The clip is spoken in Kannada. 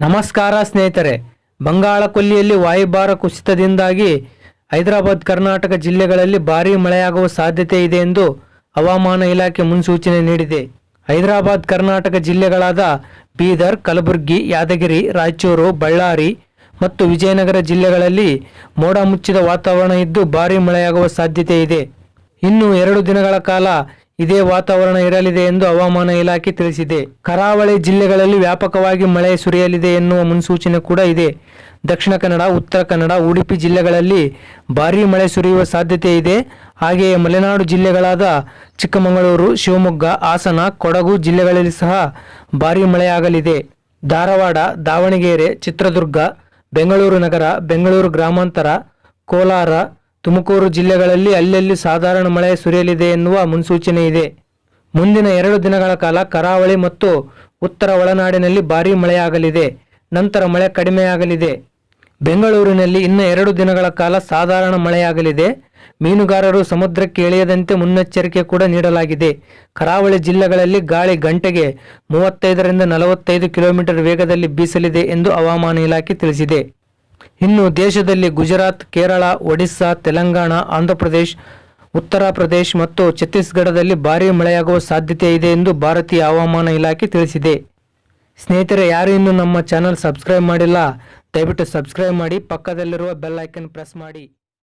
ನಮಸ್ಕಾರ ಸ್ನೇಹಿತರೆ. ಬಂಗಾಳ ಕೊಲ್ಲಿಯಲ್ಲಿ ವಾಯುಭಾರ ಕುಸಿತದಿಂದಾಗಿ ಹೈದರಾಬಾದ್, ಕರ್ನಾಟಕ ಜಿಲ್ಲೆಗಳಲ್ಲಿ ಭಾರೀ ಮಳೆಯಾಗುವ ಸಾಧ್ಯತೆ ಇದೆ ಎಂದು ಹವಾಮಾನ ಇಲಾಖೆ ಮುನ್ಸೂಚನೆ ನೀಡಿದೆ. ಹೈದರಾಬಾದ್, ಕರ್ನಾಟಕ ಜಿಲ್ಲೆಗಳಾದ ಬೀದರ್, ಕಲಬುರಗಿ, ಯಾದಗಿರಿ, ರಾಯಚೂರು, ಬಳ್ಳಾರಿ ಮತ್ತು ವಿಜಯನಗರ ಜಿಲ್ಲೆಗಳಲ್ಲಿ ಮೋಡ ಮುಚ್ಚಿದ ವಾತಾವರಣ ಇದ್ದು ಭಾರೀ ಮಳೆಯಾಗುವ ಸಾಧ್ಯತೆ ಇದೆ. ಇನ್ನು ಎರಡು ದಿನಗಳ ಕಾಲ ಇದೇ ವಾತಾವರಣ ಇರಲಿದೆ ಎಂದು ಹವಾಮಾನ ಇಲಾಖೆ ತಿಳಿಸಿದೆ. ಕರಾವಳಿ ಜಿಲ್ಲೆಗಳಲ್ಲಿ ವ್ಯಾಪಕವಾಗಿ ಮಳೆ ಸುರಿಯಲಿದೆ ಎನ್ನುವ ಮುನ್ಸೂಚನೆ ಕೂಡ ಇದೆ. ದಕ್ಷಿಣ ಕನ್ನಡ, ಉತ್ತರ ಕನ್ನಡ, ಉಡುಪಿ ಜಿಲ್ಲೆಗಳಲ್ಲಿ ಭಾರೀ ಮಳೆ ಸುರಿಯುವ ಸಾಧ್ಯತೆ ಇದೆ. ಹಾಗೆಯೇ ಮಲೆನಾಡು ಜಿಲ್ಲೆಗಳಾದ ಚಿಕ್ಕಮಗಳೂರು, ಶಿವಮೊಗ್ಗ, ಹಾಸನ, ಕೊಡಗು ಜಿಲ್ಲೆಗಳಲ್ಲಿ ಸಹ ಭಾರೀ ಮಳೆಯಾಗಲಿದೆ. ಧಾರವಾಡ, ದಾವಣಗೆರೆ, ಚಿತ್ರದುರ್ಗ, ಬೆಂಗಳೂರು ನಗರ, ಬೆಂಗಳೂರು ಗ್ರಾಮಾಂತರ, ಕೋಲಾರ ತುಮಕೂರು ಜಿಲ್ಲೆಗಳಲ್ಲಿ ಅಲ್ಲಲ್ಲಿ ಸಾಧಾರಣ ಮಳೆ ಸುರಿಯಲಿದೆ ಎನ್ನುವ ಮುನ್ಸೂಚನೆ ಇದೆ. ಮುಂದಿನ ಎರಡು ದಿನಗಳ ಕಾಲ ಕರಾವಳಿ ಮತ್ತು ಉತ್ತರ ಒಳನಾಡಿನಲ್ಲಿ ಭಾರೀ ಮಳೆಯಾಗಲಿದೆ. ನಂತರ ಮಳೆ ಕಡಿಮೆಯಾಗಲಿದೆ. ಬೆಂಗಳೂರಿನಲ್ಲಿ ಇನ್ನು ಎರಡು ದಿನಗಳ ಕಾಲ ಸಾಧಾರಣ ಮಳೆಯಾಗಲಿದೆ. ಮೀನುಗಾರರು ಸಮುದ್ರಕ್ಕೆ ಇಳಿಯದಂತೆ ಮುನ್ನೆಚ್ಚರಿಕೆ ಕೂಡ ನೀಡಲಾಗಿದೆ. ಕರಾವಳಿ ಜಿಲ್ಲೆಗಳಲ್ಲಿ ಗಾಳಿ ಗಂಟೆಗೆ ಮೂವತ್ತೈದರಿಂದ ನಲವತ್ತೈದು ಕಿಲೋಮೀಟರ್ ವೇಗದಲ್ಲಿ ಬೀಸಲಿದೆ ಎಂದು ಹವಾಮಾನ ಇಲಾಖೆ ತಿಳಿಸಿದೆ. ಇನ್ನು ದೇಶದಲ್ಲಿ ಗುಜರಾತ್, ಕೇರಳ, ಒಡಿಸ್ಸಾ, ತೆಲಂಗಾಣ ಆಂಧ್ರಪ್ರದೇಶ್ ಉತ್ತರ ಪ್ರದೇಶ್ ಮತ್ತು ಛತ್ತೀಸ್ಗಢದಲ್ಲಿ ಭಾರೀ ಮಳೆಯಾಗುವ ಸಾಧ್ಯತೆ ಇದೆ ಎಂದು ಭಾರತೀಯ ಹವಾಮಾನ ಇಲಾಖೆ ತಿಳಿಸಿದೆ. ಸ್ನೇಹಿತರೆ, ಯಾರು ಇನ್ನೂ ನಮ್ಮ ಚಾನಲ್ ಸಬ್ಸ್ಕ್ರೈಬ್ ಮಾಡಿಲ್ಲ, ದಯವಿಟ್ಟು ಸಬ್ಸ್ಕ್ರೈಬ್ ಮಾಡಿ, ಪಕ್ಕದಲ್ಲಿರುವ ಬೆಲ್ ಐಕನ್ ಪ್ರೆಸ್ ಮಾಡಿ.